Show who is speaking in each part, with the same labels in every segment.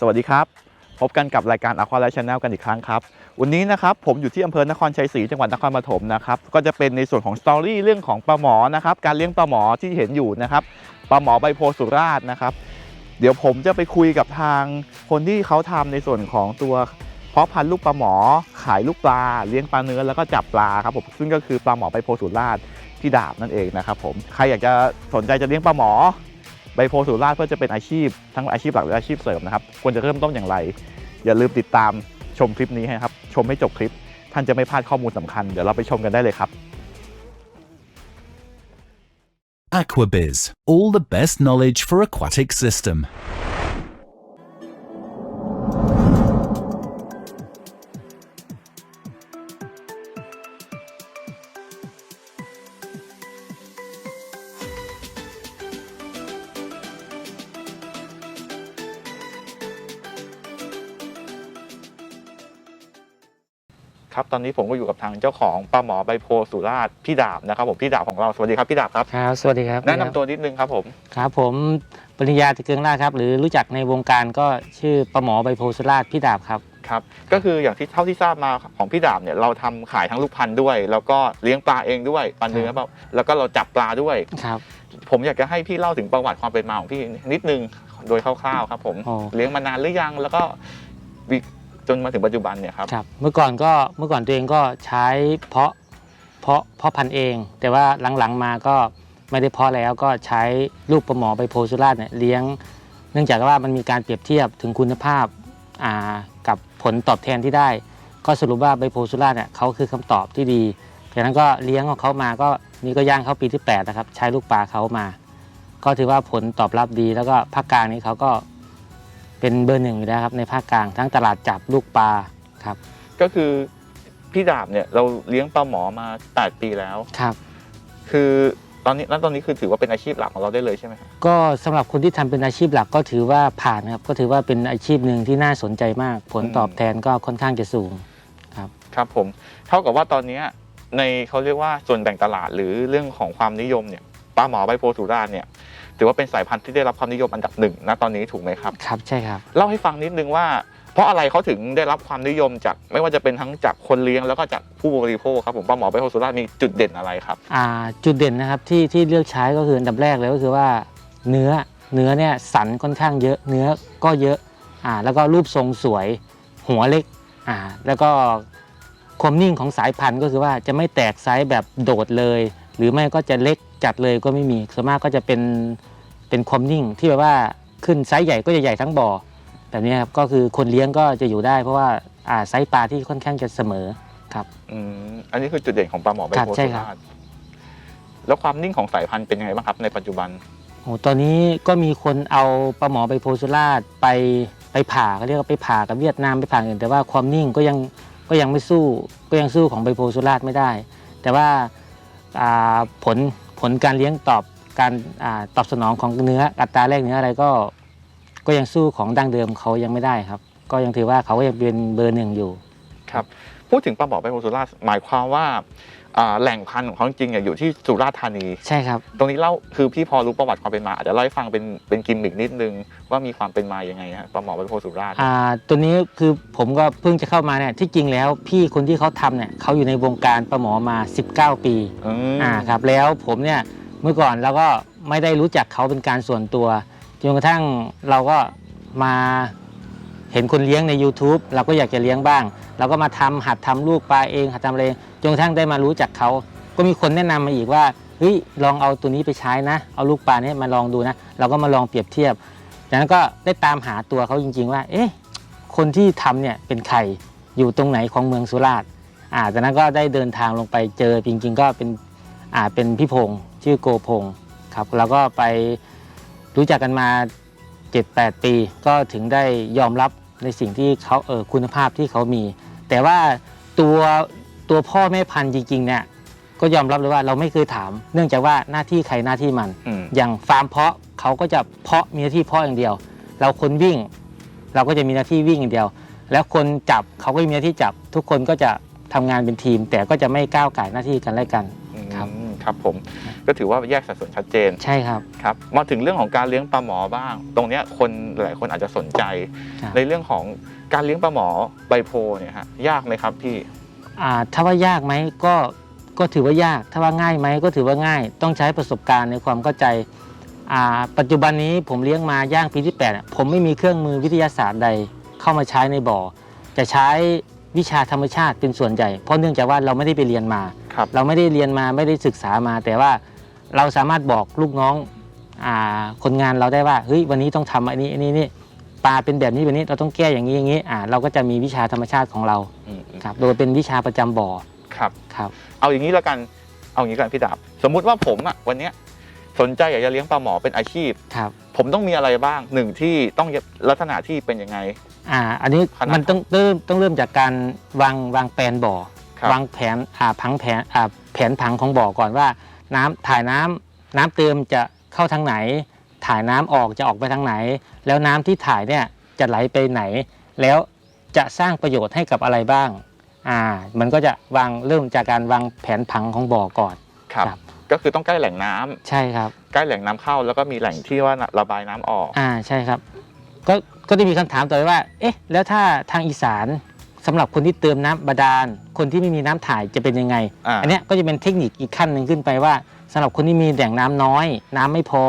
Speaker 1: สวัสดีครับ พบกันกับรายการ Aqua Life Channel กันอีกครั้งครับ วันนี้นะครับผมอยู่ที่อำเภอนครชัยศรีจังหวัดนครปฐมนะครับ ก็จะเป็นในส่วนของสตอรี่เรื่องของปลาหมอนะครับ การเลี้ยงปลาหมอที่เห็นอยู่นะครับปลาหมอใบโพสุราษฎร์นะครับ เดี๋ยวผมจะไปคุยกับทางคนที่เขาทำในส่วนของตัวเพาะพันธุ์ลูกปลาหมอ ขายลูกปลา เลี้ยงปลาเนื้อแล้วก็จับปลาครับผมซึ่งก็คือปลาหมอใบโพสุราษฎร์พี่ดาบนั่นเองนะครับผมใครอยากจะสนใจจะเลี้ยงปลาหมอ ใบโพสุราชเพื่อจะเป็นอาชีพ ทั้งอาชีพหลักและอาชีพเสริมนะครับควรจะเริ่มต้นอย่างไร อย่าลืมติดตามชมคลิปนี้ให้ครับ ชมให้จบคลิป ท่านจะไม่พลาดข้อมูลสำคัญ เดี๋ยวเราไปชมกันได้เลยครับ
Speaker 2: Aquabiz, all the best knowledge for aquatic system.
Speaker 1: ตอนนี้ผมก็อยู่กับทางเจ้าของปลาหมอใบโพธิ์สุราษฎร์พี่ดาบนะครับผมพี่ดาบของเราสวัสดีครับพี่ดาบครับ
Speaker 3: ครับ สวัสดีครับ
Speaker 1: แนะนำตัวนิดนึงครับผม
Speaker 3: ครับผมปริญญาตะเกืองล่าครับ หรือรู้จักในวงการก็ชื่อปะหมอใบโพธิ์สุราษฎร์พี่ดาบครับ
Speaker 1: ครับ ก็คืออย่างที่เท่าที่ทราบมาของพี่ดาบเนี่ยเราทำขายทั้งลูกพันธุ์ด้วย แล้วก็เลี้ยงปลาเองด้วยปลาเนื้อ
Speaker 3: ครับ
Speaker 1: แล้วก็เราจับปลาด้วย
Speaker 3: ครับ
Speaker 1: ผมอยากจะให้พี่เล่าถึงประวัติความเป็นมาของพี่นิดนึงโดยคร่าวๆครับผม
Speaker 3: โอ้
Speaker 1: เลี้ยงมานานหรือยังแล้วก็วิ จนมาถึงปัจจุบันเนี่ยครับ
Speaker 3: ครับเมื่อก่อนก็เมื่อก่อนตัวเองก็ใช้เพาะเพาะเพาะพันธุ์เอง แต่ว่าหลังๆมาก็ไม่ได้เพาะแล้วก็ใช้ลูกปะหมอใบโพธิ์สุราเนี่ยเลี้ยง เนื่องจากว่ามันมีการเปรียบเทียบถึงคุณภาพอ่ากับผลตอบแทนที่ได้ ก็สรุปว่าใบโพธิ์สุราเนี่ยเขาคือคำตอบที่ดีจากนั้นก็เลี้ยงของเขามาก็นี่ก็ย่างเข้าปีที่8นะครับใช้ลูกปลาเขามา ก็ถือว่าผลตอบรับดีแล้วก็ภาคกลางนี้เขาก็ เป็นเบอร์หนึ่งอยู่แล้วครับในภาคกลางทั้งตลาดจับลูกปลาครับ
Speaker 1: ก็คือพี่ดาบเนี่ยเราเลี้ยงปลาหมอมา 8 ปีแล้ว
Speaker 3: ครับ
Speaker 1: คือตอนนี้แล้วตอนนี้คือถือว่าเป็นอาชีพหลักของเราได้เลยใช่ไหมครับ
Speaker 3: ก็สำหรับคนที่ทำเป็นอาชีพหลักก็ถือว่าผ่านครับก็ถือว่าเป็นอาชีพหนึ่งที่น่าสนใจมาก ผลตอบแทนก็ค่อนข้างจะสูง
Speaker 1: ครับผม เท่ากับว่าตอนเนี้ยในเขาเรียกว่าส่วนแบ่งตลาดหรือเรื่องของความนิยมเนี่ยปลาหมอใบโพธิ์สุราษฎร์เนี่ย ถือว่าเป็นสายพันธุ์ที่ได้รับความนิยมอันดับหนึ่งณตอนนี้ถูกไหมครับ
Speaker 3: ครับใช่ครับ
Speaker 1: เล่าให้ฟังนิดนึงว่า เพราะอะไรเขาถึงได้รับความนิยมจากไม่ว่าจะเป็นทั้งจากคนเลี้ยงแล้วก็จากผู้บริโภคครับผมปลาหมอใบโพธิ์สุราษฎร์มีจุดเด่นอะไรครับ
Speaker 3: อ่าจุดเด่นนะครับที่ที่เลือกใช้ก็คืออันดับแรกเลยก็คือว่าเนื้อเนื้อเนี่ยสันค่อนข้างเยอะเนื้อก็เยอะอ่าแล้วก็รูปทรงสวย หัวเล็กอ่าแล้วก็ความนิ่งของสายพันธุ์ก็คือว่าจะไม่แตกไซส์แบบโดดเลย หรือไม่ก็จะเล็กจัดเลยก็ไม่มีส่วนมากก็จะเป็นเป็นความนิ่งที่แบบว่าขึ้นไซส์ใหญ่ก็จะใหญ่ทั้งบ่อแบบนี้ครับก็คือคนเลี้ยงก็จะอยู่ได้เพราะว่าอ่าไซส์ปลาที่ค่อนข้างจะเสมอครับ
Speaker 1: อืมอันนี้คือจุดเด่นของปลาหมอใบ
Speaker 3: ครับ
Speaker 1: โพธิ์
Speaker 3: ใช่
Speaker 1: สุ
Speaker 3: ครับ
Speaker 1: ราษฎร์แล้วความนิ่งของสายพันธุ์เป็นยังไงบ้างครับในปัจจุบัน
Speaker 3: โอ้ตอนนี้ก็มีคนเอาปลาหมอไปโพสุราษฎร์ไปไปผ่าเขาเรียกว่าไปผ่ากับเวียดนามไปผ่าอื่น แต่ว่าความนิ่งก็ยังก็ยังไม่สู้ก็ยังสู้ของใบโพสุราษฎร์ไม่ได้ แต่ว่าอ่า ผลผลการเลี้ยงตอบการอตอบสนองของเนื้ออัตราแรกเนื้ออะไรก็ ก็ยังสู้ของดั้งเดิมเขายังไม่ได้ครับ ก็ยังถือว่าเขาก็ยังเป็นเบอร์หนึ่งอยู่
Speaker 1: ครับพูดถึงปลาหมอใบโพธิ์สุราหมายความว่า แหล่งพันธุ์ของเขาจริงๆเนี่ยอยู่ที่สุราษฎร์ธานี
Speaker 3: ใช่ครับ
Speaker 1: ตรงนี้เล่าคือพี่พอรู้ประวัติความเป็นมาอาจจะเล่าให้ฟังเป็นเป็นกิมมิกนิดนึงว่ามีความเป็นมายังไงฮะปลาหมอใบโพธิ์สุราษฎร์
Speaker 3: อ่าตัวนี้คือผมก็เพิ่งจะเข้ามาเนี่ยที่จริงแล้วพี่คนที่เขาทำเนี่ยเขาอยู่ในวงการปลาหมอมา 19 ปี
Speaker 1: อืม
Speaker 3: อ่าครับแล้วผมเนี่ยเมื่อก่อนเราก็ไม่ได้รู้จักเขาเป็นการส่วนตัวจนกระทั่งเราก็มา เห็นคนเลี้ยงใน YouTube เราก็อยากจะเลี้ยงบ้าง เราก็มาทำหัดทำลูกปลาเอง หัดทำอะไรจนกระทั่งได้มารู้จักเขา ก็มีคนแนะนำมาอีกว่าเฮ้ยลองเอาตัวนี้ไปใช้นะ เอาลูกปลาเนี้มาลองดูนะ เราก็มาลองเปรียบเทียบจากนั้นก็ได้ตามหาตัวเขาจริง ๆ ว่า เอ๊ะคนที่ทำเนี่ยเป็นใครอยู่ตรงไหนของเมืองสุราษฎร์อ่าจากนั้นก็ได้เดินทางลงไปเจอจริง ๆ ก็เป็นอ่าเป็นพี่พงศ์ชื่อโกพงศ์ครับแล้วก็ไปรู้จักกันมา 7-8 ปี ก็ถึงได้ยอมรับ ในสิ่งที่เขาเออคุณภาพที่เขามี แต่ว่าตัวตัวพ่อแม่พันธุ์จริงๆเนี่ยก็ยอมรับเลยว่าเราไม่เคยถาม เนื่องจากว่าหน้าที่ใครหน้าที่มัน
Speaker 1: อืม
Speaker 3: อย่างฟาร์มเพาะเขาก็จะเพาะมีหน้าที่เพาะอย่างเดียว เราคนวิ่ง เราก็จะมีหน้าที่วิ่งอย่างเดียว แล้วคนจับเขาก็มีหน้าที่จับ ทุกคนก็จะทำงานเป็นทีม แต่ก็จะไม่ก้าวไก่ายหน้าที่กันและกัน ครับ
Speaker 1: อืมครับผมก็ถือว่าแยกสัดส่วนชัดเจน
Speaker 3: ใช่ครับ
Speaker 1: ครับมาถึงเรื่องของการเลี้ยงปลาหมอบ้าง ตรงเนี้ยคนหลายคนอาจจะสนใจ
Speaker 3: ครับ
Speaker 1: ในเรื่องของการเลี้ยงปลาหมอใบโพเนี่ยฮะยากไหมครับพี่
Speaker 3: อ่าถ้าว่ายากไหมก็ก็ถือว่ายาก ถ้าว่าง่ายไหมก็ถือว่าง่าย ต้องใช้ประสบการณ์ในความเข้าใจอ่าปัจจุบันนี้ผมเลี้ยงมาย่างปีที่8อะผมไม่มีเครื่องมือวิทยาศาสตร์ใดเข้ามาใช้ในบ่อ จะใช้วิชาธรรมชาติเป็นส่วนใหญ่ เพราะเนื่องจากว่าเราไม่ได้ไปเรียนมา
Speaker 1: ครับ
Speaker 3: เราไม่ได้เรียนมาไม่ได้ศึกษามา แต่ว่าเราสามารถบอกลูกน้องอาคนงานเราได้ว่าเฮ้ยวันนี้ต้องทำอันนี้อันนี้นี่ปลาเป็นแบบนี้แบบนี้เราต้องแก้อย่างนี้อย่างนี้อ่าเราก็จะมีวิชาธรรมชาติของเรา
Speaker 1: อืมอืม
Speaker 3: ครับโดยเป็นวิชาประจำบ่อ
Speaker 1: ครับ
Speaker 3: ครับ
Speaker 1: เอาอย่างนี้แล้วกัน เอาอย่างนี้กันพี่ดาบ สมมุติว่าผมอะวันเนี้ยสนใจอยากจะเลี้ยงปลาหมอเป็นอาชีพ
Speaker 3: ครับ
Speaker 1: ผมต้องมีอะไรบ้างหนึ่งที่ต้องลักษณะที่เป็นยังไง
Speaker 3: อ่าอันนี้
Speaker 1: ขนาด
Speaker 3: มันต้องเริ่มต้องเริ่มจากการวางวางแผนบ่อ
Speaker 1: ครับ
Speaker 3: วางแผนอ่าผังแผนอ่าแผนผังของบ่อก่อนว่า น้ำถ่ายน้ำน้ำเติมจะเข้าทางไหน ถ่ายน้ำออกจะออกไปทางไหน แล้วน้ำที่ถ่ายเนี่ยจะไหลไปไหน แล้วจะสร้างประโยชน์ให้กับอะไรบ้างอ่ามันก็จะวางเริ่มจากการวางแผนผังของบ่อก่อน
Speaker 1: ครับ
Speaker 3: ครับ
Speaker 1: ก็คือต้องใกล้แหล่งน้ำ
Speaker 3: ใช่ครับ
Speaker 1: ใกล้แหล่งน้ำเข้าแล้วก็มีแหล่งที่ว่าระบายน้ำออก
Speaker 3: อ่าใช่ครับ ก็ก็จะมีคำถามต่อไปว่า เอ๊ะ แล้วถ้าทางอีสาน สำหรับคนที่เติมน้ำบาดาล คนที่ไม่มีน้ำถ่ายจะเป็นยังไง
Speaker 1: อ่า
Speaker 3: อันเนี้ยก็จะเป็นเทคนิคอีกขั้นหนึ่งขึ้นไปว่าสำหรับคนที่มีแหล่งน้ำน้อย น้ำไม่พอ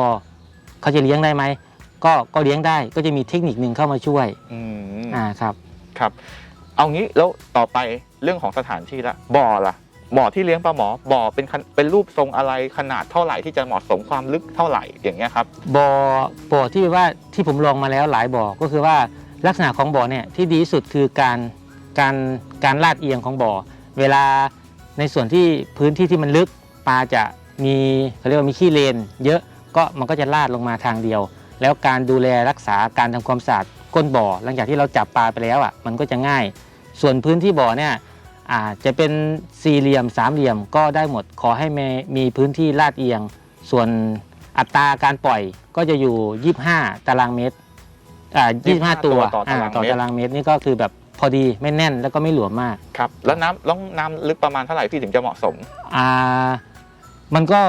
Speaker 3: เขาจะเลี้ยงได้ไหมก็ก็เลี้ยงได้ก็จะมีเทคนิคหนึ่งเข้ามาช่วย
Speaker 1: อืม
Speaker 3: อ่าครับ
Speaker 1: ครับ เอางี้แล้วต่อไปเรื่องของสถานที่ละบ่อล่ะบ่อที่เลี้ยงปลาหมอบ่อเป็นขนเป็นรูปทรงอะไรขนาดเท่าไหร่ที่จะเหมาะสมความลึกเท่าไหร่อย่างเงี้ยครับ
Speaker 3: บ่อบ่อที่ว่าที่ผมลองมาแล้วหลายบ่อก็คือว่าลักษณะของบ่อเนี่ยที่ดีที่สุดคือการ การการลาดเอียงของบ่อ เวลาในส่วนที่พื้นที่ที่มันลึกปลาจะมีเขาเรียกว่ามีขี้เลน เยอะก็มันก็จะลาดลงมาทางเดียว แล้วการดูแลรักษาการทำความสะอาดก้นบ่อ หลังจากที่เราจับปลาไปแล้วอะมันก็จะง่าย ส่วนพื้นที่บ่อเนี่ยอาจจะเป็นสี่เหลี่ยมสามเหลี่ยมก็ได้หมดขอให้มีมีพื้นที่ลาดเอียง ส่วนอัตราการปล่อยก็จะอยู่ 25 ตารางเมตรอ่า25 ตัว
Speaker 1: ต่อตาราง
Speaker 3: ต่อ
Speaker 1: เมตร
Speaker 3: ตารางเมตรนี่ก็คือแบบพ อดีไม่แน่นแล้วก็ไม่หลวมมาก
Speaker 1: ครับแล้วน้ำแล้วน้ำลึกประมาณเท่าไหร่พี่ถึงจะเหมาะสม
Speaker 3: อ่ามันก็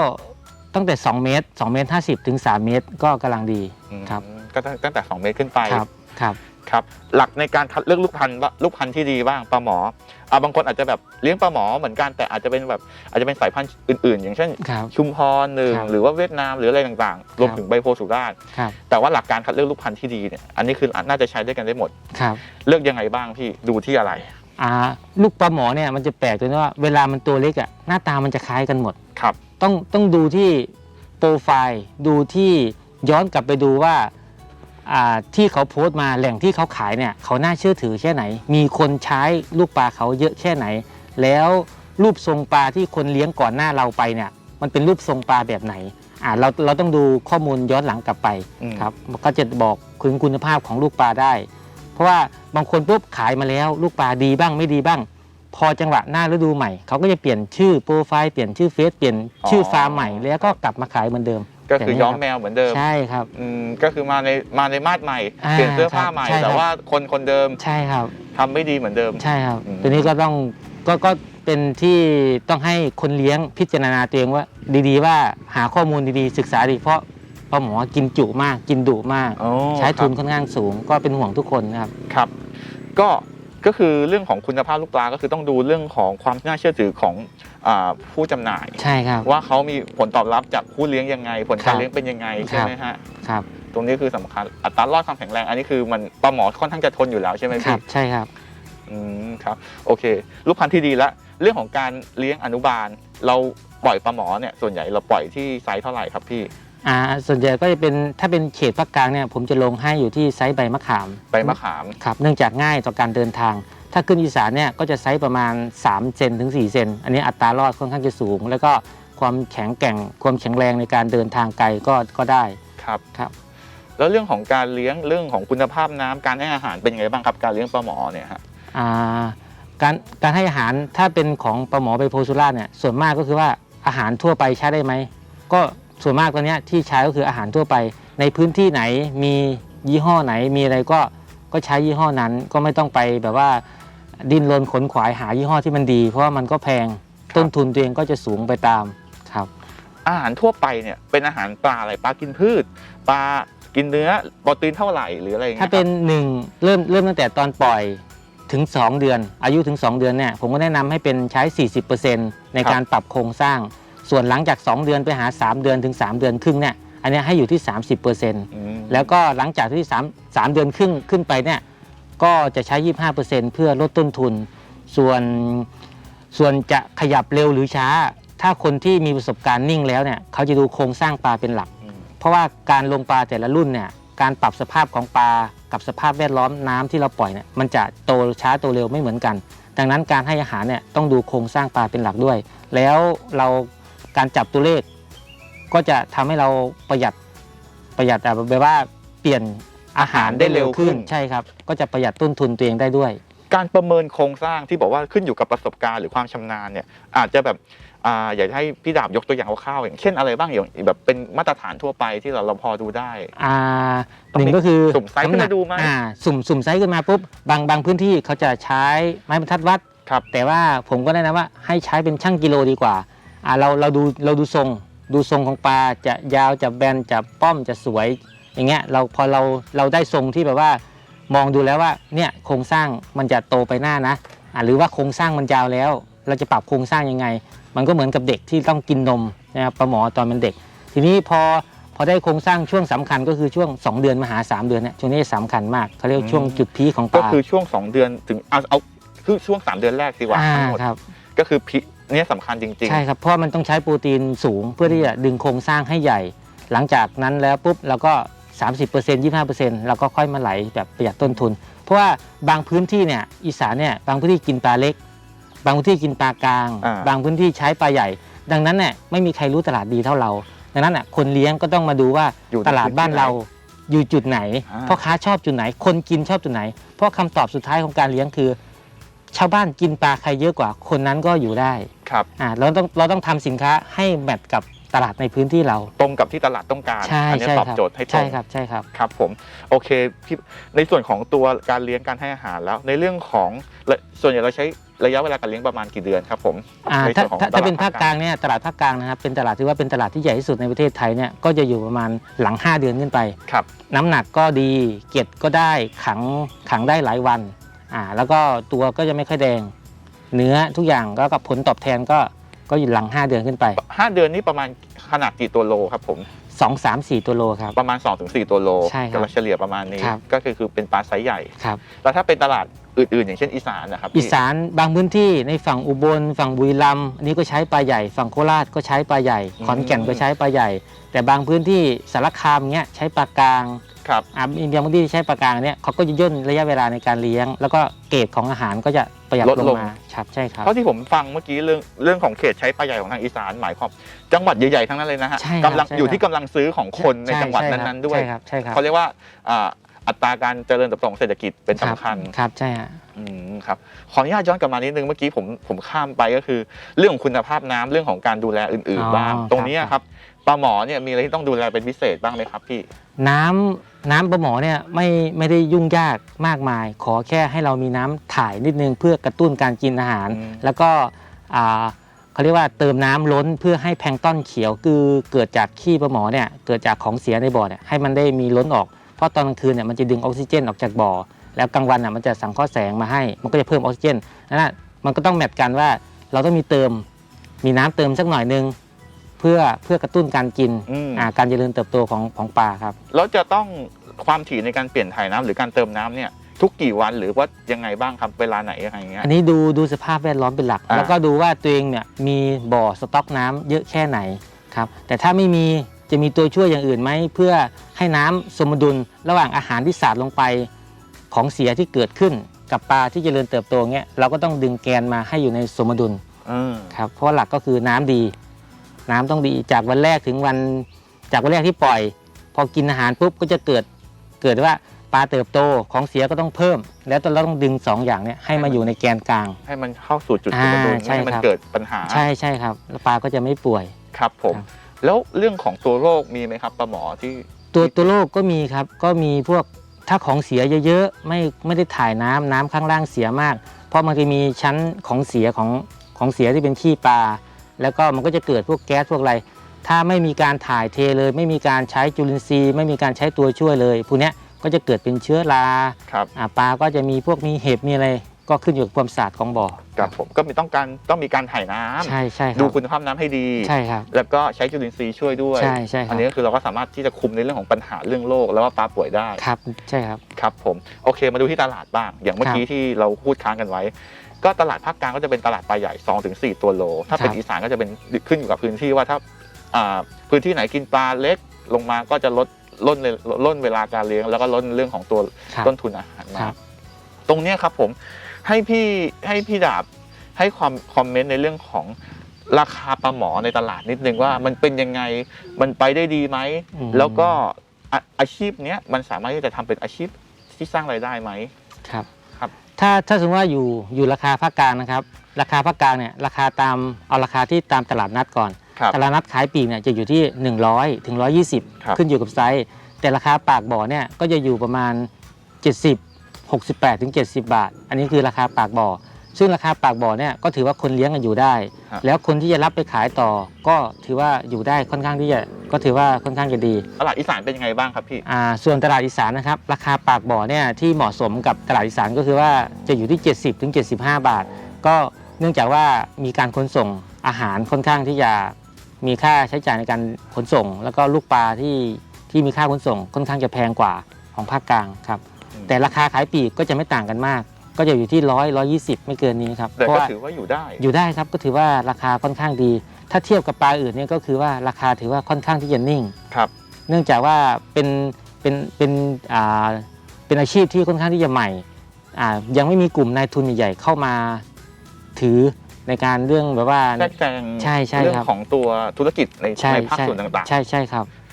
Speaker 3: ตั้งแต่ 2 เมตร 2 เมตร 50 ถึง 3 เมตรก็กำลังดี
Speaker 1: อืม
Speaker 3: ครับ
Speaker 1: ก็ตั้งตั้งแต่ 2 เมตรขึ้นไป
Speaker 3: ครับครับ
Speaker 1: ครับหลักในการคัดเลือกลูกพันธุ์ว่าลูกพันธุ์ที่ดีบ้างปลาหมออ่าบางคนอาจจะแบบเลี้ยงปลาหมอเหมือนกันแต่อาจจะเป็นแบบอาจจะเป็นสายพันธุ์อื่น ๆ อย่างเช่น
Speaker 3: ครับ
Speaker 1: ชุมพรหนึ่ง
Speaker 3: ครับ
Speaker 1: หรือว่าเวียดนามหรืออะไรต่างๆ รวมถึงใบโพธิ์สุราษฎร์
Speaker 3: ครับ
Speaker 1: แต่ว่าหลักการคัดเลือกลูกพันธุ์ที่ดีเนี่ยอันนี้คือน่าจะใช้ด้วยกันได้หมด
Speaker 3: ครับ
Speaker 1: เลือกยังไงบ้างพี่ดูที่อะไร
Speaker 3: อ่าลูกปลาหมอเนี่ยมันจะแปลกตรงที่ว่าเวลามันตัวเล็กอะหน้าตามันจะคล้ายกันหมด
Speaker 1: ครับ
Speaker 3: ต้องต้องดูที่โปรไฟล์ดูที่ย้อนกลับไปดูว่าอ่า ที่เขาโพสต์มาแหล่งที่เขาขายเนี่ยเขาน่าเชื่อถือแค่ไหน มีคนใช้ลูกปลาเขาเยอะแค่ไหน แล้วรูปทรงปลาที่คนเลี้ยงก่อนหน้าเราไปเนี่ย มันเป็นรูปทรงปลาแบบไหนอ่าเราเราต้องดูข้อมูลย้อนหลังกลับไป
Speaker 1: อืม
Speaker 3: ครับมันก็จะบอกถึงคุณภาพของลูกปลาได้ เพราะว่าบางคนปุ๊บขายมาแล้วลูกปลาดีบ้างไม่ดีบ้าง พอจังหวะหน้าฤดูใหม่เขาก็จะเปลี่ยนชื่อโปรไฟล์เปลี่ยนชื่อเฟซเปลี่ยนชื่อฟาร์มใหม่แล้วก็กลับมาขายเหมือนเดิม
Speaker 1: ก็คือ
Speaker 3: อย่างนี้
Speaker 1: ย้อม
Speaker 3: ครับ
Speaker 1: แมวเหมือนเดิม
Speaker 3: ใช่ครับ
Speaker 1: อืมก็คือมาในมาในมาดใหม่
Speaker 3: อ่า
Speaker 1: เปลี่ยนเสื้อผ้าใหม่
Speaker 3: ครับใช่ครับ
Speaker 1: แต่ว่าคนคนเดิม
Speaker 3: ใช่ครับ
Speaker 1: ทำไม่ดีเหมือนเดิม
Speaker 3: ใช่ครับ
Speaker 1: อืม
Speaker 3: ตัวนี้ก็ต้องก็ก็เป็นที่ต้องให้คนเลี้ยงพิจารณาตัวเองว่า ดีๆ ว่าหาข้อมูลดีๆ ศึกษาดีเพราะปลาหมอกินจุมากกินดุมาก
Speaker 1: อ๋อ
Speaker 3: ใช้ทุน
Speaker 1: ครับ
Speaker 3: ค่อนข้างสูง ก็เป็นห่วงทุกคนนะครับ
Speaker 1: ครับ ก็ ก็คือเรื่องของคุณภาพลูกปลาก็คือต้องดูเรื่องของความน่าเชื่อถือของอาผู้จำหน่าย
Speaker 3: ใช่ครับ
Speaker 1: ว่าเขามีผลตอบรับจากผู้เลี้ยงยังไง ผล
Speaker 3: ครั
Speaker 1: การ
Speaker 3: บ
Speaker 1: เลี้ยงเป็นยังไงใช่ไหมฮะ
Speaker 3: ครับ
Speaker 1: ตรงนี้คือสำคัญอัตรารอดความแข็งแรง อันนี้คือมันปลาหมอค่อนข้างจะทนอยู่แล้วใช่ไหม
Speaker 3: ครั
Speaker 1: พี่
Speaker 3: บใช่ครับ
Speaker 1: อืมครับโอเค ลูกพันธุ์ที่ดีละเรื่องของการเลี้ยงอนุบาล เราปล่อยปลาหมอเนี่ยส่วนใหญ่เราปล่อยที่ไซส์เท่าไหร่ครับพี่
Speaker 3: อ่าส่วนใหญ่ก็จะเป็นถ้าเป็นเขตภาคกลางเนี่ยผมจะลงให้อยู่ที่ไซส์ใบมะขาม
Speaker 1: ใบมะขาม
Speaker 3: ครับเนื่องจากง่ายต่อการเดินทาง ถ้าขึ้นอีสานเนี่ยก็จะไซส์ประมาณ3เซนถึง4เซนอันนี้อัตรารอดค่อนข้างจะสูง แล้วก็ความแข็งแกร่งความแข็งแรงในการเดินทางไกลก็ก็ได้
Speaker 1: ครับ
Speaker 3: ครับ
Speaker 1: แล้วเรื่องของการเลี้ยงเรื่องของคุณภาพน้ำการให้อาหารเป็นยังไงบ้างครับ การเลี้ยงปลาหมอเนี่ยฮะ
Speaker 3: อ่าการการให้อาหารถ้าเป็นของปลาหมอไบโพสุราษฎร์เนี่ยส่วนมากก็คือว่าอาหารทั่วไปใช้ได้ไหมก็ ส่วนมากตอนเนี้ยที่ใช้ก็คืออาหารทั่วไป ในพื้นที่ไหนมียี่ห้อไหนมีอะไรก็ก็ใช้ยี่ห้อนั้นก็ไม่ต้องไปแบบว่าดิ้นรนขนขวายหายี่ห้อที่มันดี เพราะว่ามันก็แพงต้นทุนตัวเองก็จะสูงไปตามครับ
Speaker 1: อาหารทั่วไปเนี่ยเป็นอาหารปลาอะไรปลากินพืชปลากินเนื้อโปรตีนเท่าไหร่หรืออะไรอย่างเงี้
Speaker 3: ถ้ายเป็นหนึ่งเริ่มเริ่มตั้งแต่ตอนปล่อยถึง 2 เดือน อายุถึง 2 เดือนเนี่ยผมก็แนะนำให้เป็นใช้ 40%ในการปรับโครงสร้าง ส่วนหลังจาก 2 เดือนไปหา 3 เดือนถึง 3 เดือนครึ่งเนี่ยอันเนี้ยให้อยู่ที่ 30%
Speaker 1: อืม
Speaker 3: แล้วก็หลังจากที่3 3เดือนครึ่งขึ้นไปเนี่ยก็จะใช้ 25%เพื่อลดต้นทุน ส่วนส่วนจะขยับเร็วหรือช้า ถ้าคนที่มีประสบการณ์นิ่งแล้วเนี่ยเขาจะดูโครงสร้างปลาเป็นหลัก
Speaker 1: อืม
Speaker 3: เพราะว่าการลงปลาแต่ละรุ่นเนี่ยการปรับสภาพของปลากับสภาพแวดล้อมน้ำที่เราปล่อยเนี่ยมันจะโตช้าโตเร็วไม่เหมือนกัน ดังนั้นการให้อาหารเนี่ยต้องดูโครงสร้างปลาเป็นหลักด้วย แล้วเรา การจับตัวเลข ก็จะทำให้เราประหยัดประหยัดแบบว่าเปลี่ยนอาหารได้เร็วขึ้นใช่ครับ ก็จะประหยัดต้นทุนตัวเองได้ด้วย
Speaker 1: การประเมินโครงสร้างที่บอกว่าขึ้นอยู่กับประสบการณ์หรือความชำนาญเนี่ยอาจจะแบบอ่าอยากจะให้พี่ดาบยกตัวอย่างคร่าวๆอย่างเช่นอะไรบ้างอย่างแบบเป็นมาตรฐานทั่วไปที่เราเราพอดูได้
Speaker 3: อ่า
Speaker 1: ต้อง
Speaker 3: หนึ่
Speaker 1: มี
Speaker 3: งก็คือ
Speaker 1: สุ่มไซส์ขึ้นมาดูไหม
Speaker 3: อ่าสุ่มสุ่มไซส์ขึ้นมาปุ๊บบางบางพื้นที่เขาจะใช้ไม้บรรทัดวัด
Speaker 1: ครับ
Speaker 3: แต่ว่าผมก็แนะนำว่าให้ใช้เป็นช่างกิโลดีกว่า อ่าเราเราดูเราดูทรงดูทรงของปลาจะยาวจะแบนจะป้อมจะสวย อย่างเงี้ยเราพอเราเราได้ทรงที่แบบว่ามองดูแล้วว่าเนี่ยโครงสร้างมันจะโตไปหน้านะอ่าหรือว่าโครงสร้างมันยาวแล้ว เราจะปรับโครงสร้างยังไง มันก็เหมือนกับเด็กที่ต้องกินนมนะครับปลาหมอตอนมันเด็ก ทีนี้พอพอได้โครงสร้างช่วงสำคัญก็คือช่วง 2 เดือนมาหา 3 เดือนเนี่ยช่วงนี้สำคัญมากเขาเรียกว่าช่วงจุดพีคของป
Speaker 1: ก็
Speaker 3: ลา
Speaker 1: คือช่วง 2 เดือนถึงเอาเอาคือช่วง 3 เดือนแรกดีกว่า
Speaker 3: อ่า
Speaker 1: ทั้งหมด
Speaker 3: ครับ
Speaker 1: ก็คือพิ เนี่ยสำคัญจริง
Speaker 3: ใช่ครับเพราะมันต้องใช้โปรตีนสูงเพื่อที่จะดึงโครงสร้างให้ใหญ่ หลังจากนั้นแล้วปุ๊บเราก็ 30% 25%เราก็ค่อยมาไหลแบบประหยัดต้นทุน เพราะว่าบางพื้นที่เนี่ยอีสานเนี่ยบางพื้นที่กินปลาเล็ก บางพื้นที่กินปลากลาง
Speaker 1: อ่า
Speaker 3: บางพื้นที่ใช้ปลาใหญ่ ดังนั้นเนี่ยไม่มีใครรู้ตลาดดีเท่าเรา ดังนั้นอะคนเลี้ยงก็ต้องมาดูว่า
Speaker 1: อยู่ใน
Speaker 3: ตลาดบ้านเราอยู่จุดไหน
Speaker 1: อ่า
Speaker 3: พ่อค้าชอบจุดไหน คนกินชอบจุดไหน เพราะคำตอบสุดท้ายของการเลี้ยงคือ ชาวบ้านกินปลาใครเยอะกว่าคนนั้นก็อยู่ได้
Speaker 1: ๆครับ
Speaker 3: อ่าเราต้องเราต้องทำสินค้าให้แมทกับตลาดในพื้นที่เรา
Speaker 1: ตรงกับที่ตลาดต้องการ
Speaker 3: ใช่
Speaker 1: อันี้
Speaker 3: ใช่
Speaker 1: ตอบ
Speaker 3: ครับ
Speaker 1: โจทย์ให้ตร
Speaker 3: ใช่
Speaker 1: ง
Speaker 3: ครับใช่ครับ
Speaker 1: ครับผมโอเคพี่ในส่วนของตัวการเลี้ยงการให้อาหารแล้ว ในเรื่องของและส่วนใหญ่เราใช้ระยะเวลาการเลี้ยงประมาณกี่เดือนครับผม
Speaker 3: อ่า
Speaker 1: ใน
Speaker 3: ถ้า
Speaker 1: ส่วนของ
Speaker 3: ถ้า
Speaker 1: ต
Speaker 3: ถ้า
Speaker 1: ลาด
Speaker 3: เป็นภาคกลางเนี่ยตลาดภาคกลางนะครับเป็นตลาดที่ว่าเป็นตลาดที่ใหญ่ที่สุดในประเทศไทยเนี่ยก็จะอยู่ประมาณหลัง 5 เดือนขึ้นไป
Speaker 1: ครับ
Speaker 3: น้ำหนักก็ดีเกล็ดก็ได้ขังขังได้หลายวัน อ่าแล้วก็ตัวก็จะไม่ค่อยแดง เนื้อทุกอย่างแล้วก็ผลตอบแทนก็ก็อยู่หลัง 5 เดือนขึ้นไป
Speaker 1: ห้าเดือนนี้ประมาณขนาดกี่ตัวโลครับผม
Speaker 3: 2 3 4 ตัวโลครับ
Speaker 1: ประมาณ 2-4 ตัวโล
Speaker 3: ใช่ครับ
Speaker 1: กำลังเฉลี่ยประมาณนี้
Speaker 3: ครับ
Speaker 1: ก็คือคือเป็นปลาไซส์ใหญ่
Speaker 3: ครับ
Speaker 1: แล้วถ้าเป็นตลาดอื่นๆ อย่างเช่นอีสานนะครับ
Speaker 3: อีสานบางพื้นที่ในฝั่งอุบล ฝั่งบุรีรัมย์อันนี้ก็ใช้ปลาใหญ่ ฝั่งโคราชก็ใช้ปลาใหญ่ ขอนแก่นก็ใช้ปลาใหญ่ แต่บางพื้นที่สารคามเงี้ยใช้ปลากลาง
Speaker 1: ครับ
Speaker 3: อ่ามีบางพื้นที่ที่ใช้ปลากลางเนี่ยเขาก็จะย่นระยะเวลาในการเลี้ยง แล้วก็เกรดของอาหารก็จะประหยัด
Speaker 1: ลด
Speaker 3: ล
Speaker 1: ล
Speaker 3: ง
Speaker 1: ง
Speaker 3: มาครับใช่ครับ
Speaker 1: เพราะที่ผมฟังเมื่อกี้เรื่องเรื่องของเขตใช้ปลาใหญ่ของทางอีสานหมายความจังหวัดใหญ่ๆทั้งนั้นเลยนะฮะ
Speaker 3: ใช่ครับ
Speaker 1: กำลัง
Speaker 3: ใช่ครับ
Speaker 1: อยู่ที่กำลังซื้อของคนใน
Speaker 3: ช่
Speaker 1: จังหวัด
Speaker 3: ช่ครับ
Speaker 1: นั้นๆด้วย
Speaker 3: ใช่ครับใช่ครับ
Speaker 1: เขาเรียกว่าอ่าอัตราการเจริญเติบโตของเศรษฐกิจเป็นสำคัญ
Speaker 3: รับครับใช่ฮะ
Speaker 1: อืมครับขออนุญาตย้อนกลับมานิดนึงเมื่อกี้ผมผมข้ามไปก็คือ เรื่องของคุณภาพน้ำเรื่องของการดูแลอื่น
Speaker 3: อ๋อ
Speaker 1: ๆบ้างตรงนี้
Speaker 3: ครับ
Speaker 1: ครับ ปลาหมอเนี่ยมีอะไรที่ต้องดูแลเป็นพิเศษบ้างไหมครับพี่
Speaker 3: น้ำน้ำปลาหมอเนี่ยไม่ไม่ได้ยุ่งยากมากมาย ขอแค่ให้เรามีน้ำถ่ายนิดนึงเพื่อกระตุ้นการกินอาหาร
Speaker 1: อืม
Speaker 3: แล้วก็อ่าเขาเรียกว่าเติมน้ำล้นเพื่อให้แพลงก์ต้อนเขียวคือเกิดจากขี้ปลาหมอเนี่ยเกิดจากของเสียในบ่อเนี่ยให้มันได้มีล้นออก เพราะตอนกลางคืนเนี่ยมันจะดึงออกซิเจนออกจากบ่อ แล้วกลางวันน่ะมันจะสังเคราะห์แสงมาให้ มันก็จะเพิ่มออกซิเจนนั่นนะมันก็ต้องแมทกันว่าเราต้องมีเติม มีน้ำเติมสักหน่อยนึงเพื่อเพื่อกระตุ้นการกิน
Speaker 1: อืม
Speaker 3: อ่าการเจริญเติบโตของของปลาครับ
Speaker 1: แล้วจะต้องความถี่ในการเปลี่ยนถ่ายน้ำหรือการเติมน้ำเนี่ย ทุกกี่วันหรือว่ายังไงบ้างครับเวลาไหนอะไรอย่างเงี้ย
Speaker 3: อันนี้ดูดูสภาพแวดล้อมเป็นหลัก
Speaker 1: อ่า
Speaker 3: แล้วก็ดูว่าตัวเองเนี่ยมีบ่อสต็อกน้ำเยอะแค่ไหนครับแต่ถ้าไม่มีจะมีตัวช่วยอย่างอื่นไหมเพื่อให้น้ำสมดุลระหว่างอาหารที่สาดลงไปของเสียที่เกิดขึ้นกับปลาที่เจริญเติบโตเงี้ยเราก็ต้องดึงแกนมาให้อยู่ในสมดุล
Speaker 1: อืม
Speaker 3: ครับเพราะหลักก็คือน้ำดี น้ำต้องดีจากวันแรกถึงวันจากวันแรกที่ปล่อย พอกินอาหารปุ๊บก็จะเกิดเกิดว่าปลาเติบโตของเสียก็ต้องเพิ่ม แล้วเราต้องดึงสองอย่างเนี้ยให้มาอยู่ในแกนกลาง
Speaker 1: ให้มันเข้าสู่จุดสมดุล
Speaker 3: อ่าใช่
Speaker 1: ไม่ให้มัน
Speaker 3: ครับ
Speaker 1: เกิดปัญหา
Speaker 3: ใช่ใช่ครับแล้วปลาก็จะไม่ป่วย
Speaker 1: ครับผม
Speaker 3: ครับ
Speaker 1: แล้วเรื่องของตัวโรคมีไหมครับปลาหมอที่
Speaker 3: ตัวตัวโรคก็มีครับก็มีพวกถ้าของเสียเยอะๆไม่ไม่ได้ถ่ายน้ำน้ำข้างล่างเสียมาก เพราะมันจะมีชั้นของเสียของของเสียที่เป็นขี้ปลา แล้วก็มันก็จะเกิดพวกแก๊สพวกอะไร ถ้าไม่มีการถ่ายเทเลย ไม่มีการใช้จุลินทรีย์ ไม่มีการใช้ตัวช่วยเลยพวกเนี้ยก็จะเกิดเป็นเชื้อรา
Speaker 1: ครับ
Speaker 3: อ่าปลาก็จะมีพวกมีเห็บมีอะไร ก็ขึ้นอยู่กับความสะอาดของบ่อ
Speaker 1: ครับผมก็มีต้องการต้องมีการถ่ายน้ำ
Speaker 3: ใช่ใช่ครับ
Speaker 1: ดูคุณภาพน้ำให้ดี
Speaker 3: ใช่ครับ
Speaker 1: แล้วก็ใช้จุลินทรีย์ช่วยด้วย
Speaker 3: ใช่ใช่ค
Speaker 1: อั
Speaker 3: รับ
Speaker 1: นนี้ก็คือเราก็สามารถที่จะคุมในเรื่องของปัญหาเรื่องโรคแล้วว่าปลาป่วยได้
Speaker 3: ครับใช่ครับ
Speaker 1: ครับผมโอเคมาดูที่ตลาดบ้าง อย่างเมื่อ
Speaker 3: ครับ
Speaker 1: กี้ที่เราพูดค้างกันไว้ ก็ตลาดภาคกลางก็จะเป็นตลาดปลาใหญ่ 2-4ถึง4ตัวโล ถ้าเป็น
Speaker 3: ครับ
Speaker 1: อีสานก็จะเป็นขึ้นอยู่กับพื้นที่ว่าถ้าอ่าพื้นที่ไหนกินปลาเล็กลงมาก็จะลดล่นเลยล่นเวลาการเลี้ยง แล้วก็ลดเรื่องของตัว
Speaker 3: ครับ
Speaker 1: ต้นทุนอาหารมา
Speaker 3: ครับ
Speaker 1: ตรงเนี้ยครับผมให้พี่ให้พี่ดาบให้ความคอมเมนต์ในเรื่องของราคาปลาหมอในตลาดนิดนึงว่ามันเป็นยังไงมันไปได้ดีไหม
Speaker 3: อืม
Speaker 1: แล้วก็อาอาชีพเนี้ยมันสามารถที่จะทำเป็นอาชีพที่สร้างรายได้ไหม
Speaker 3: ครับ
Speaker 1: ครับ
Speaker 3: ถ้าถ้าสมมติว่าอยู่อยู่ราคาภาคกลางนะครับ ราคาภาคกลางเนี่ยราคาตามเอาราคาที่ตามตลาดนัดก่อน
Speaker 1: ครับ
Speaker 3: ตลาดนัดขายปลีกเนี่ยจะอยู่ที่ 100ถึง
Speaker 1: ครับ
Speaker 3: 120 ขึ้นอยู่กับไซส์แต่ราคาปากบ่อเนี่ยก็จะอยู่ประมาณ 70 68ถึง70 บาท อันนี้คือราคาปากบ่อ ซึ่งราคาปากบ่อเนี่ยก็ถือว่าคนเลี้ยงกันอยู่ได้
Speaker 1: ครับ
Speaker 3: แล้วคนที่จะรับไปขายต่อ ก็ถือว่าอยู่ได้ค่อนข้างที่จะก็ถือว่าค่อนข้างจะดี
Speaker 1: ตลาดอีสานเป็นยังไงบ้างครับพี่
Speaker 3: อ่าส่วนตลาดอีสานนะครับราคาปากบ่อเนี่ยที่เหมาะสมกับตลาดอีสานก็คือว่าจะอยู่ที่ 70ถึง75 บาท ก็เนื่องจากว่ามีการขนส่งอาหารค่อนข้างที่จะมีค่าใช้จ่ายในการขนส่ง แล้วก็ลูกปลาที่ที่มีค่าขนส่งค่อนข้างจะแพงกว่าของภาคกลางครับ
Speaker 1: อืม
Speaker 3: แต่ราคาขายปลีกก็จะไม่ต่างกันมาก ก็จะอยู่ที่ร้อยร้อยี่สิบไม่เกินนี้ครับ
Speaker 1: แต่
Speaker 3: เพราะ
Speaker 1: ก็
Speaker 3: ว่า
Speaker 1: ถือว่าอยู่ได้
Speaker 3: อยู่ได้ครับก็ถือว่าราคาค่อนข้างดี ถ้าเทียบกับปลาอื่นเนี่ยก็คือว่าราคาถือว่าค่อนข้างที่จะนิ่ง
Speaker 1: ครับ
Speaker 3: เนื่องจากว่าเป็นเป็นเป็นอ่าเป็นอาชีพที่ค่อนข้างที่จะใหม่อ่ายังไม่มีกลุ่มนายทุนใหญ่ๆเข้ามาถือในการเรื่องแบบว่า
Speaker 1: แทรกแซง
Speaker 3: ใช่ใช่
Speaker 1: เรื่อง
Speaker 3: ครับ
Speaker 1: ของตัวธุรกิจใน
Speaker 3: ใช่
Speaker 1: ในภาค
Speaker 3: ใช่
Speaker 1: ส่วนต่าง
Speaker 3: ใช่ใช่ครับ
Speaker 1: ๆ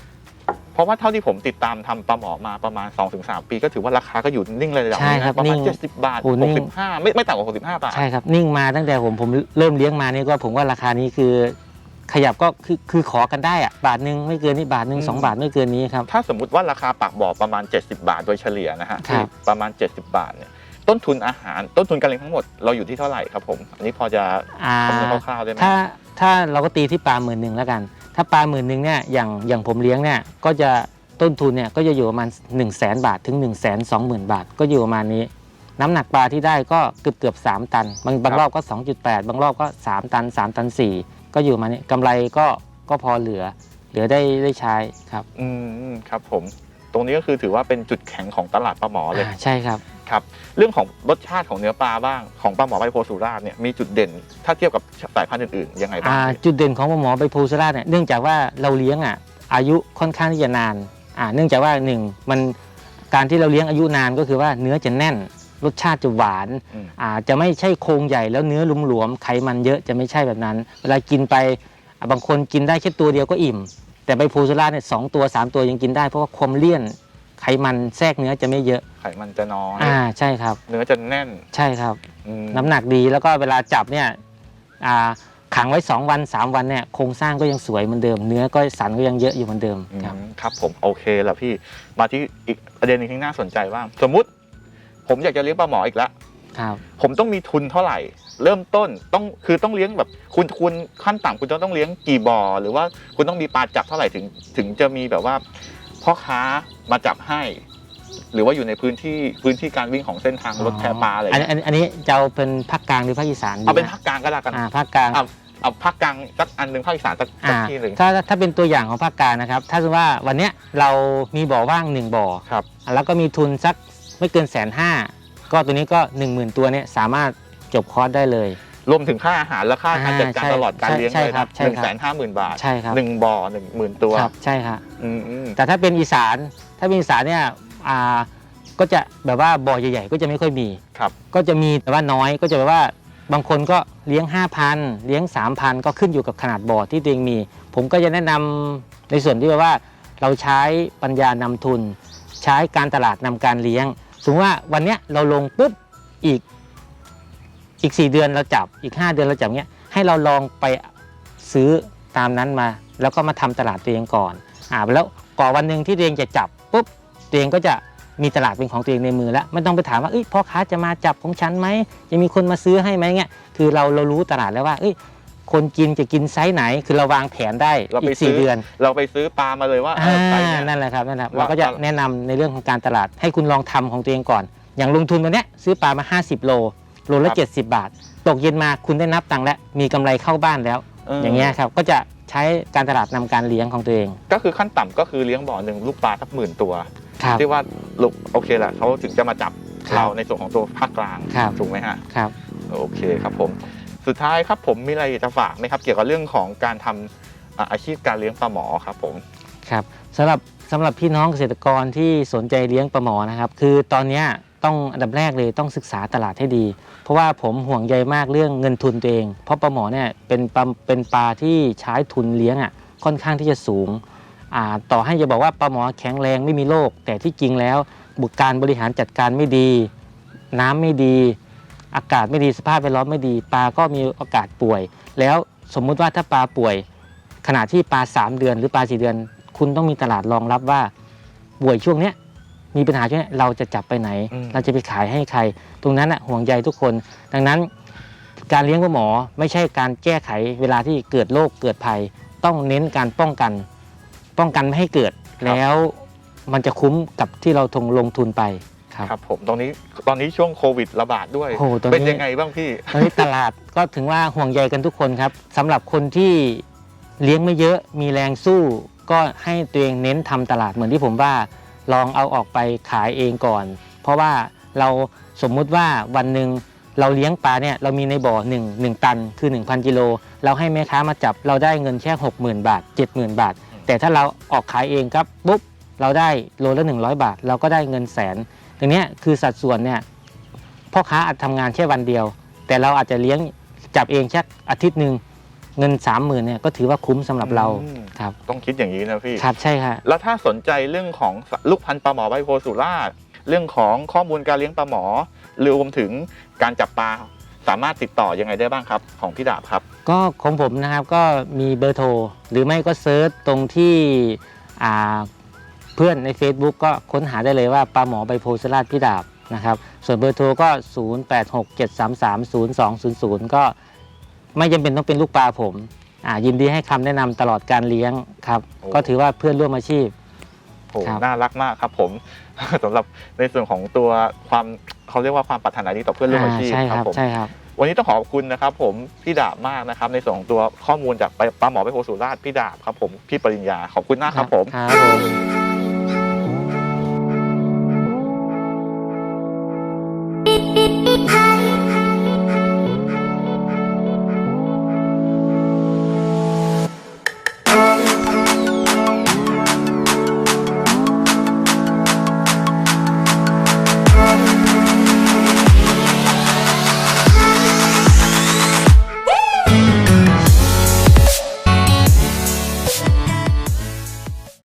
Speaker 1: เพราะว่าเท่าที่ผมติดตามทำปลาหมอมาประมาณ 2-3 ปีก็ถือว่าราคาก็อยู่นิ่งเลยระดับ
Speaker 3: ใช่
Speaker 1: นี้
Speaker 3: ครับ
Speaker 1: นะประมาณ
Speaker 3: นิ่ง
Speaker 1: 70 บาท
Speaker 3: โอ้นิ่ง
Speaker 1: 65 ไม่ไม่ต่ำกว่า 65 บาท
Speaker 3: ใช่ครับนิ่งมาตั้งแต่ผมผมเริ่มเลี้ยงมานี่ก็ผมว่าราคานี้คือขยับก็คือคือขอกันได้อะบาทหนึ่งไม่เกินนี้บาทหนึ่ง
Speaker 1: อืม
Speaker 3: สองบาทไม่เกินนี้ครับ
Speaker 1: ถ้าสมมุติว่าราคาปากบ่อประมาณ 70 บาทโดยเฉลี่ยนะฮะ
Speaker 3: ครับ
Speaker 1: ที่ประมาณ 70 บาทเนี่ยต้นทุนอาหารต้นทุนการเลี้ยงทั้งหมดเราอยู่ที่เท่าไหร่ครับผมอันนี้พอจะ
Speaker 3: อ่า
Speaker 1: คำนวณคร่าวๆได้ไหม
Speaker 3: ถ้าถ้าเราก็ตีที่ปลาหมื่นหนึ่งแล้วกัน ถ้าปลาหมื่นหนึ่งเนี่ยอย่างอย่างผมเลี้ยงเนี่ยก็จะต้นทุนเนี่ยก็จะอยู่ประมาณ 1 0 0 0 0แสนบาทถึง 1 2 0 0 0 0 บาท ก็อยู่ประมาณนี้ น้ำหนักปลาที่ได้ก็เกือบเกือบ3ตัน บางบางรอบก็ 2.8 บางรอบก็ 3 ตัน 3 ตัน 4 ก็อยู่ประมาณนี้กำไรก็ก็พอเหลือ เหลือได้ได้ใช้ครับ
Speaker 1: อืมครับผม ตรงนี้ก็คือถือว่าเป็นจุดแข็งของตลาดปลาหมอเลย
Speaker 3: อ่าใช่ครับ
Speaker 1: ครับเรื่องของรสชาติของเนื้อปลาบ้างของปลาหมอใบโพสุราษฎร์เนี่ยมีจุดเด่น ถ้าเทียบกับสายพันธุ์อื่นๆยังไงบ้าง
Speaker 3: อ่า
Speaker 1: พี่
Speaker 3: จุดเด่นของปลาหมอใบโพธิ์สุราษฎร์เนี่ยเนื่องจากว่าเราเลี้ยงอะอายุค่อนข้างที่จะนานอ่าเนื่องจากว่าหนึ่งมันการที่เราเลี้ยงอายุนานก็คือว่าเนื้อจะแน่น รสชาติจะหวาน
Speaker 1: อืม
Speaker 3: อ่าจะไม่ใช่โครงใหญ่แล้วเนื้อหลวมๆไขมันเยอะจะไม่ใช่แบบนั้น เวลากินไปอะบางคนกินได้แค่ตัวเดียวก็อิ่ม แต่ใบโพธิ์สุราษฎร์เนี่ยสองตัวสามตัวยังกินได้เพราะว่าความเลี่ยน ไขมันแทรกเนื้อจะไม่เยอะ
Speaker 1: ไขมันจะน้อย
Speaker 3: อ่าใช่ครับ
Speaker 1: เนื้อจะแน่น
Speaker 3: ใช่ครับ
Speaker 1: อืม
Speaker 3: น้ำหนักดีแล้วก็เวลาจับเนี่ยอ่าขังไว้ 2 วัน 3 วันเนี่ยโครงสร้างก็ยังสวยเหมือนเดิม เนื้อก็สันก็ยังเยอะอยู่เหมือนเดิม
Speaker 1: อืม
Speaker 3: ครับ
Speaker 1: ครับผมโอเคแล้วพี่มาที่อีกประเด็นหนึงที่น่าสนใจบ้างสมมุติ ผมอยากจะเลี้ยงปลาหมออีกแล้ว
Speaker 3: ครับ
Speaker 1: ผมต้องมีทุนเท่าไหร่ เริ่มต้นต้องคือต้องเลี้ยงแบบคุณคุณขั้นต่ำคุณจะต้องเลี้ยงกี่บ่อหรือว่าคุณต้องมีปลาจับเท่าไหร่ถึง ถึงจะมีแบบว่า พ่อค้ามาจับให้ หรือว่าอยู่ในพื้นที่พื้นที่การวิ่งของเส้นทางรถแพปลาอะไร
Speaker 3: อัน
Speaker 1: เงี้ย
Speaker 3: อันอันนี้จะเอาเป็นภาคกลางหรือภาคอีสานดี
Speaker 1: เอาเป็น
Speaker 3: นะ
Speaker 1: ภาคกลางก็แล้วกัน
Speaker 3: อ่าภาคกลาง
Speaker 1: เอาเอาภาคกลางสักอันหนึ่งภาคอีสานสักสัก
Speaker 3: อ่า
Speaker 1: ที่หนึ่ง
Speaker 3: ถ้าถ้าเป็นตัวอย่างของภาคกลางนะครับ ถ้าสมมติว่าวันเนี้ยเรามีบ่อว่างหนึ่งบ่อ
Speaker 1: ครับ
Speaker 3: แล้วก็มีทุนสักไม่เกินแสนห้าก็ตัวนี้ก็ 1 0,000 ตัวเนี่ยสามารถจบคอร์สได้เลย
Speaker 1: รวมถึงค่าอาหารและค่าการจัดการ
Speaker 3: อ่าใช่
Speaker 1: ตลอดการเลี้ยง
Speaker 3: ใช่
Speaker 1: เลย
Speaker 3: ครั
Speaker 1: นะ
Speaker 3: บใช่
Speaker 1: หนึ่ง
Speaker 3: ครับ
Speaker 1: แสนห้าหมื่นบาท
Speaker 3: ใช่ครับ
Speaker 1: หนึ่งบ่อหนึ่งหมื่นตัว
Speaker 3: ครับใช่ครับ
Speaker 1: อืมอืม
Speaker 3: แต่ถ้าเป็นอีสานถ้าเป็นอีสานเนี่ยอ่าก็จะแบบว่าบ่อใหญ่ๆก็จะไม่ค่อยมี
Speaker 1: ครับ
Speaker 3: ก็จะมีแต่ว่าน้อยก็จะแบบว่าบางคนก็เลี้ยง 5,000 เลี้ยง 3,000 ก็ขึ้นอยู่กับขนาดบ่อที่ตัวเองมี ผมก็จะแนะนำในส่วนที่แบบว่า เราใช้ปัญญานำทุน ใช้การตลาดนำการเลี้ยง สมมติว่าวันเนี้ยเราลงปุ๊บอีก อีก 4 เดือนเราจับอีก 5 เดือนเราจับเนี้ยให้เราลองไปซื้อตามนั้นมา แล้วก็มาทำตลาดตัวเองก่อนอ่าแล้วก่อนวันหนึ่งที่ตัวเองจะจับปุ๊บตัวเองก็จะมีตลาดเป็นของตัวเองในมือแล้วไม่ต้องไปถามว่าเอ้ยพ่อค้าจะมาจับของฉันไหมจะมีคนมาซื้อให้ไหมเงี้ยคือเราเรารู้ตลาดแล้วว่าเอ้ยคนกินจะกินไซส์ไหน คือเราวางแผนได้
Speaker 1: เราไป
Speaker 3: อีก
Speaker 1: ซื้
Speaker 3: สี่
Speaker 1: อ
Speaker 3: เดือน
Speaker 1: เราไปซื้อปลามาเลยว่าเอ
Speaker 3: อ่า
Speaker 1: อไซส์เนี่ย
Speaker 3: นั่นแหละครับนั่นแหละ
Speaker 1: ว่า
Speaker 3: เราก็จะ
Speaker 1: ว่า
Speaker 3: แนะนำในเรื่องของการตลาดให้คุณลองทำของตัวเองก่อน อย่างลงทุนวันเนี้ยซื้อปลามา 50 โล โลละ 70 บาท ตกเย็นมาคุณได้นับตังค์แล้วมีกำไรเข้าบ้านแล้ว อย่างเงี้ยครับก็จะใช้การตลาดนำการเลี้ยงของตัวเอง
Speaker 1: ก็คือขั้นต่ำก็คือเลี้ยงบ่อหนึ่งลูกปลาสักหมื่นตัว
Speaker 3: ครับ
Speaker 1: ที่ว่าลูกโอเคแหละเขาถึงจะมาจับ
Speaker 3: ครับ
Speaker 1: เราในส่วนของตัวภาคกลาง
Speaker 3: ครับ
Speaker 1: ถูกไหมฮะ
Speaker 3: ครับ
Speaker 1: โอเคครับผม สุดท้ายครับผมมีอะไรจะฝากไหมครับ เกี่ยวกับเรื่องของการทำอ่าอาชีพการเลี้ยงปลาหมอครับผม
Speaker 3: ครับสำหรับสำหรับพี่น้องเกษตรกรที่สนใจเลี้ยงปลาหมอนะครับ คือตอนเนี้ย ต้องอันดับแรกเลยต้องศึกษาตลาดให้ดี เพราะว่าผมห่วงใยมากเรื่องเงินทุนตัวเอง เพราะปลาหมอเนี่ยเป็นปลาเป็นปลาที่ใช้ทุนเลี้ยงอะค่อนข้างที่จะสูงอ่าต่อให้จะบอกว่าปลาหมอแข็งแรงไม่มีโรคแต่ที่จริงแล้วบุคการบริหารจัดการไม่ดี น้ำไม่ดี อากาศไม่ดีสภาพแวดล้อมไม่ดี ปลาก็มีโอกาสป่วย แล้วสมมุติว่าถ้าปลาป่วย ขณะที่ปลา 3 เดือนหรือปลา 4 เดือน คุณต้องมีตลาดรองรับว่าป่วยช่วงเนี้ย มีปัญหาช่วงเนี้ยเราจะจับไปไหน
Speaker 1: อืม
Speaker 3: เราจะไปขายให้ใคร ตรงนั้นอะห่วงใยทุกคน ดังนั้น การเลี้ยงปลาหมอไม่ใช่การแก้ไขเวลาที่เกิดโรคเกิดภัย ต้องเน้นการป้องกัน ป้องกันไม่ให้เกิด แล้วมันจะคุ้มกับที่เราทงลงทุนไปครับ
Speaker 1: ครับผมตรงนี้ตอนนี้ช่วงโควิดระบาดด้วย
Speaker 3: โอ้โหตอนนี้
Speaker 1: เป็นยังไงบ้างพี่
Speaker 3: ตอนนี้ตลาดก็ถึงว่าห่วงใยกันทุกคนครับสำหรับคนที่เลี้ยงไม่เยอะมีแรงสู้ ก็ให้ตัวเองเน้นทำตลาดเหมือนที่ผมว่า ลองเอาออกไปขายเองก่อน เพราะว่าเราสมมุติว่าวันหนึ่งเราเลี้ยงปลาเนี่ยเรามีในบ่อ1 1ตันคือ 1,000กิโลเราให้แม่ค้ามาจับเราได้เงินแค่60,000 บาท 70,000 บาท แต่ถ้าเราออกขายเองครับปุ๊บเราได้โลละ 100 บาท เราก็ได้เงินแสนตรงนี้คือสัดส่วนเนี่ยพ่อค้าอาจทำงานแค่วันเดียว แต่เราอาจจะเลี้ยงจับเองแค่อาทิตย์หนึ่ง เงิน 30,000เนี่ยก็ถือว่าคุ้มสำหรับเรา
Speaker 1: อืม
Speaker 3: ครับ
Speaker 1: ต้องคิดอย่างนี้นะพี่
Speaker 3: ครับใช่ค่ะ
Speaker 1: แล้วถ้าสนใจเรื่องของลูกพันธุ์ปลาหมอใบโพสุราษฎร์เรื่องของข้อมูลการเลี้ยงปลาหมอรวมถึงการจับปลาสามารถติดต่อยังไงได้บ้างครับ ของพี่ดาบครับ
Speaker 3: ก็ของผมนะครับก็มีเบอร์โทร หรือไม่ก็เซิร์ชตรงที่อ่าเพื่อนใน Facebook ก็ค้นหาได้เลยว่าปลาหมอใบโพสราชพิดาบนะครับส่วนเบอร์โทรก็ 0867330200 ก็ ไม่จำเป็นต้องเป็นลูกปลาผมอ่ายินดีให้คำแนะนำตลอดการเลี้ยงครับ
Speaker 1: โอ้
Speaker 3: ก็ถือว่าเพื่อนร่วมอาชีพ
Speaker 1: โอ้
Speaker 3: ครับ
Speaker 1: น่ารักมากครับผม สำหรับในส่วนของตัวความเขาเรียกว่าความปรารถนาดีต่อเพื่อนร่วมอาชีพ
Speaker 3: ใช่
Speaker 1: ค
Speaker 3: ค
Speaker 1: รั
Speaker 3: รั
Speaker 1: บบผม
Speaker 3: ใช่ครับ
Speaker 1: วันนี้ต้องขอบคุณนะครับผมพี่ดาบมากนะครับ ในส่วนของตัวข้อมูลจากปลาหมอไปโพสุราษฎร์พี่ดาบครับผมพี่ปริญญาขอบคุณมากครับผม
Speaker 3: ครับผม